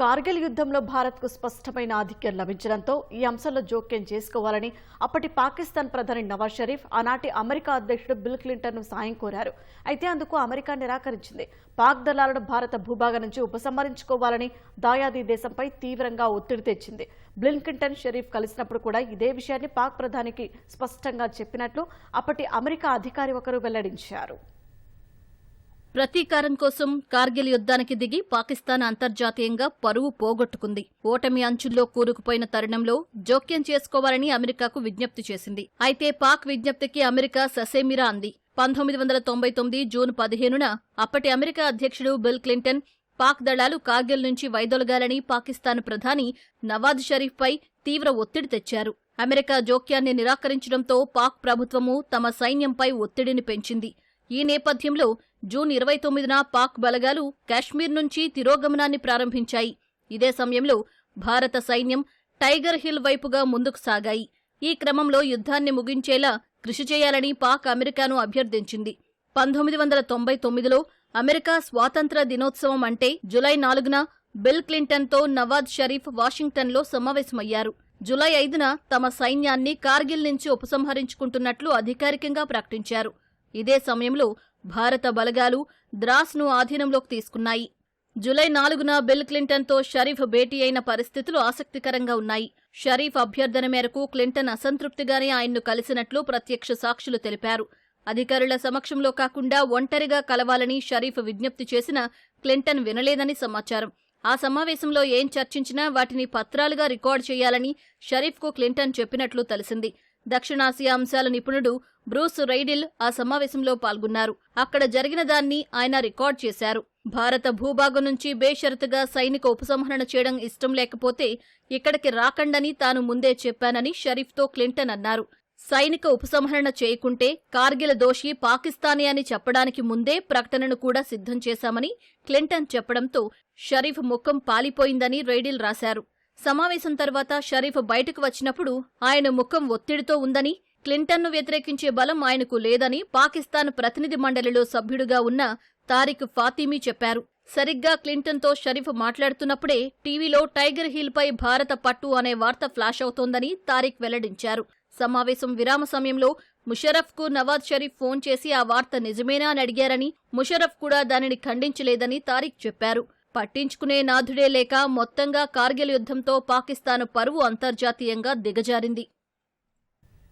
కార్గిల్ యుద్ధంలో భారత్కు స్పష్టమైన ఆధిక్యం లభించడంతో ఈ అంశంలో జోక్యం చేసుకోవాలని అప్పటి పాకిస్తాన్ ప్రధాని నవాజ్ షరీఫ్ ఆనాటి అమెరికా అధ్యక్షుడు బిల్ క్లింటన్ను సాయం కోరారు. అయితే అందుకు అమెరికా నిరాకరించింది. పాక్ దళాలను భారత భూభాగం నుంచి ఉపసంహరించుకోవాలని దాయాది దేశంపై తీవ్రంగా ఒత్తిడి తెచ్చింది. బిల్ క్లింటన్ షరీఫ్ కలిసినప్పుడు కూడా ఇదే విషయాన్ని పాక్ ప్రధానికి స్పష్టంగా చెప్పినట్లు అప్పటి అమెరికా అధికారి ఒకరు వెల్లడించారు. ప్రతీకారం కోసం కార్గిల్ యుద్ధానికి దిగి పాకిస్తాన్ అంతర్జాతీయంగా పరువు పోగొట్టుకుంది. ఓటమి అంచుల్లో కూరుకుపోయిన తరుణంలో జోక్యం చేసుకోవాలని అమెరికాకు విజ్ఞప్తి చేసింది. అయితే పాక్ విజ్ఞప్తికి అమెరికా ససేమిరా అంది. పంతొమ్మిది వందల తొంభై తొమ్మిది జూన్ పదిహేనున అప్పటి అమెరికా అధ్యక్షుడు బిల్ క్లింటన్ పాక్ దళాలు కార్గిల్ నుంచి వైదొలగాలని పాకిస్తాన్ ప్రధాని నవాజ్ షరీఫ్పై తీవ్ర ఒత్తిడి తెచ్చారు. అమెరికా జోక్యాన్ని నిరాకరించడంతో పాక్ ప్రభుత్వము తమ సైన్యంపై ఒత్తిడిని పెంచింది. ఈ నేపథ్యంలో జూన్ ఇరవై తొమ్మిదిన పాక్ బలగాలు కాశ్మీర్ నుంచి తిరోగమనాన్ని ప్రారంభించాయి. ఇదే సమయంలో భారత సైన్యం టైగర్ హిల్ వైపుగా ముందుకు సాగాయి. ఈ క్రమంలో యుద్ధాన్ని ముగించేలా కృషి చేయాలని పాక్ అమెరికాను అభ్యర్థించింది. పంతొమ్మిది వందల తొంభై తొమ్మిదిలో అమెరికా స్వాతంత్ర దినోత్సవం అంటే జులై నాలుగున బిల్ క్లింటన్తో నవాజ్ షరీఫ్ వాషింగ్టన్లో సమావేశమయ్యారు. జులై ఐదున తమ సైన్యాన్ని కార్గిల్ నుంచి ఉపసంహరించుకుంటున్నట్లు అధికారికంగా ప్రకటించారు. ఇదే సమయంలో భారత బలగాలు ద్రాస్ను ఆధీనంలోకి తీసుకున్నాయి. జులై నాలుగున బిల్ క్లింటన్తో షరీఫ్ భేటీ అయిన పరిస్థితులు ఆసక్తికరంగా ఉన్నాయి. షరీఫ్ అభ్యర్థన మేరకు క్లింటన్ అసంతృప్తిగానే ఆయన్ను కలిసినట్లు ప్రత్యక్ష సాక్షులు తెలిపారు. అధికారుల సమక్షంలో కాకుండా ఒంటరిగా కలవాలని షరీఫ్ విజ్ఞప్తి చేసిన క్లింటన్ వినలేదని సమాచారం. ఆ సమావేశంలో ఏం చర్చించినా వాటిని పత్రాలుగా రికార్డు చేయాలని షరీఫ్కు క్లింటన్ చెప్పినట్లు తెలిసింది. దక్షిణాసియా అంశాల నిపుణుడు బ్రూస్ రైడిల్ ఆ సమావేశంలో పాల్గొన్నారు. అక్కడ జరిగిన దాన్ని ఆయన రికార్డ్ చేశారు. భారత భూభాగం నుంచి బేషరతుగా సైనిక ఉపసంహరణ చేయడం ఇష్టం లేకపోతే ఇక్కడికి రాకండని తాను ముందే చెప్పానని షరీఫ్తో క్లింటన్ అన్నారు. సైనిక ఉపసంహరణ చేయకుంటే కార్గిల్ దోషి పాకిస్తానీ అని చెప్పడానికి ముందే ప్రకటనను కూడా సిద్ధం చేశామని క్లింటన్ చెప్పడంతో షరీఫ్ ముఖం పాలిపోయిందని రైడిల్ రాశారు. సమావేశం తర్వాత షరీఫ్ బయటకు వచ్చినప్పుడు ఆయన ముఖం ఒత్తిడితో ఉందని క్లింటన్ను వ్యతిరేకించే బలం ఆయనకు లేదని పాకిస్తాన్ ప్రతినిధి మండలిలో సభ్యుడిగా ఉన్న తారిక్ ఫాతిమీ చెప్పారు. సరిగ్గా క్లింటన్తో షరీఫ్ మాట్లాడుతున్నప్పుడే టీవీలో టైగర్ హిల్పై భారత పట్టు అనే వార్త ఫ్లాష్ అవుతోందని తారిక్ వెల్లడించారు. సమావేశం విరామ సమయంలో ముషరఫ్కు నవాజ్ షరీఫ్ ఫోన్ చేసి ఆ వార్త నిజమేనా అని అడిగారని ముషరఫ్ కూడా దానిని ఖండించలేదని తారిక్ చెప్పారు. పట్టించుకునే నాథుడే లేక మొత్తంగా కార్గిల్ యుద్ధంతో పాకిస్తాన్ పరువు అంతర్జాతీయంగా దిగజారింది.